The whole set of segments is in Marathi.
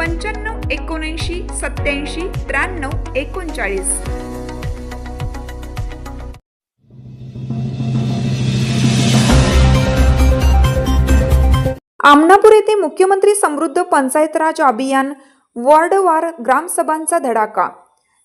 पंच्याण्णव एकोणऐंशी सत्याऐंशी त्र्याण्णव एकोणचाळीस. आमनापूर येथे मुख्यमंत्री समृद्ध पंचायत राज अभियान वॉर्डवार ग्रामसभांचा धडाका.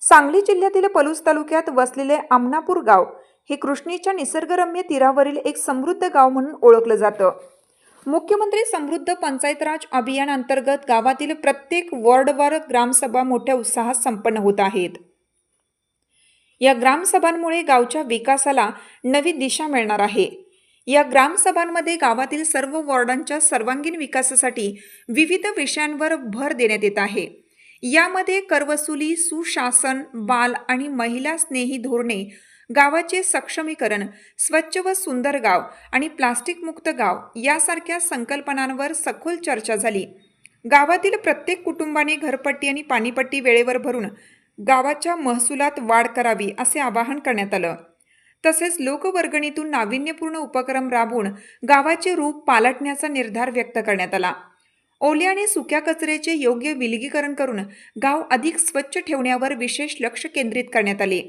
सांगली जिल्ह्यातील पलूस तालुक्यात वसलेले आमनापूर गाव हे कृष्णेच्या निसर्गरम्य तीरावरील एक समृद्ध गाव म्हणून ओळखलं जातं. मुख्यमंत्री समृद्ध पंचायत राज अभियान अंतर्गत गावातील प्रत्येक वॉर्डवर ग्रामसभा मोठ्या उत्साहात संपन्न होत आहेत. या ग्रामसभांमुळे गावच्या विकासाला नवी दिशा मिळणार आहे. या ग्रामसभांमध्ये गावातील सर्व वॉर्डांच्या सर्वांगीण विकासासाठी विविध विषयांवर भर देण्यात येत आहे. यामध्ये करवसुली सुशासन बाल आणि महिला स्नेही धोरणे गावाचे सक्षमीकरण स्वच्छ व सुंदर गाव आणि प्लास्टिकमुक्त गाव यासारख्या संकल्पनांवर सखोल चर्चा झाली. गावातील प्रत्येक कुटुंबाने घरपट्टी आणि पाणीपट्टी वेळेवर भरून गावाच्या महसुलात वाढ करावी असे आवाहन करण्यात आलं. तसेच लोकवर्गणीतून नाविन्यपूर्ण उपक्रम राबवून गावाचे रूप पालटण्याचा निर्धार व्यक्त करण्यात आला. ओल्या आणि सुक्या कचऱ्याचे योग्य विलगीकरण करून गाव अधिक स्वच्छ ठेवण्यावर विशेष लक्ष केंद्रित करण्यात आले.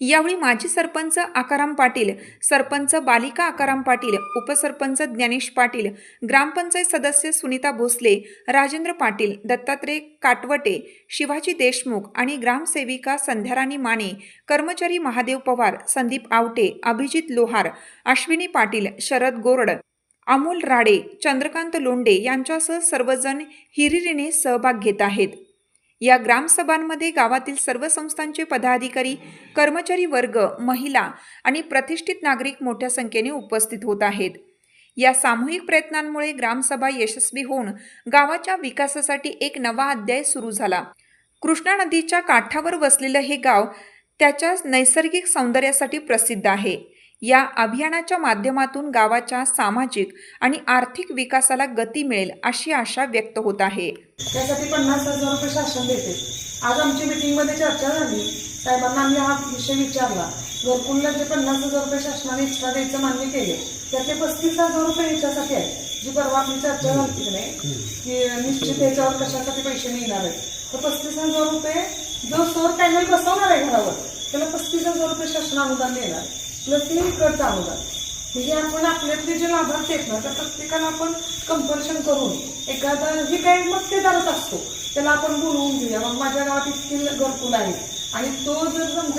यावेळी माजी सरपंच आकाराम पाटील सरपंच बालिका आकाराम पाटील उपसरपंच ज्ञानेश पाटील ग्रामपंचायत सदस्य सुनीता भोसले राजेंद्र पाटील दत्तात्रय काटवटे शिवाजी देशमुख आणि ग्रामसेविका संध्याराणी माने कर्मचारी महादेव पवार संदीप आवटे अभिजित लोहार अश्विनी पाटील शरद गोरड अमोल राडे चंद्रकांत लोंडे यांच्यासह सर्वजण हिरिरीने सहभाग घेत आहेत. या ग्रामसभांमध्ये गावातील सर्व संस्थांचे पदाधिकारी कर्मचारी वर्ग महिला आणि प्रतिष्ठित नागरिक मोठ्या संख्येने उपस्थित होत आहेत. या सामूहिक प्रयत्नांमुळे ग्रामसभा यशस्वी होऊन गावाच्या विकासासाठी एक नवा अध्याय सुरू झाला. कृष्णा नदीच्या काठावर वसलेलं हे गाव त्याच्या नैसर्गिक सौंदर्यासाठी प्रसिद्ध आहे. या अभियानाच्या माध्यमातून गावाच्या सामाजिक आणि आर्थिक विकासाला गती मिळेल अशी आशा व्यक्त होत आहे. त्यासाठी पन्नास हजार रुपये शासन देते. आज आमची मीटिंगमध्ये चर्चा झाली. साहेबांना आम्ही हा विषय विचारला. घरकुलला जे पन्नास हजार रुपये शासनाने एक्स्ट्रा द्यायचं मान्य केले त्यातले पस्तीस हजार रुपये ह्याच्यासाठी आहे. जी परवा आपली चर्चा झाली की नाही की निश्चित ह्याच्यावर कशासाठी पैसे मिळणार आहेत. तर पस्तीस हजार रुपये जो सौर पॅनल बसवणार आहे घरावर त्याला पस्तीस हजार रुपये शासन अनुदान देणार. प्लस तीन इकडचं अनुदान म्हणजे आपण आपल्यातले जे लाभार्थी आहेत ना त्या प्रत्येकाला आपण कंपल्शन करून एखादा जे काही मक्तेदारच असतो. त्याला आपण बोलवून घेऊया मग माझ्या गावात इतकी घरकुल आहे आणि तो जर समजा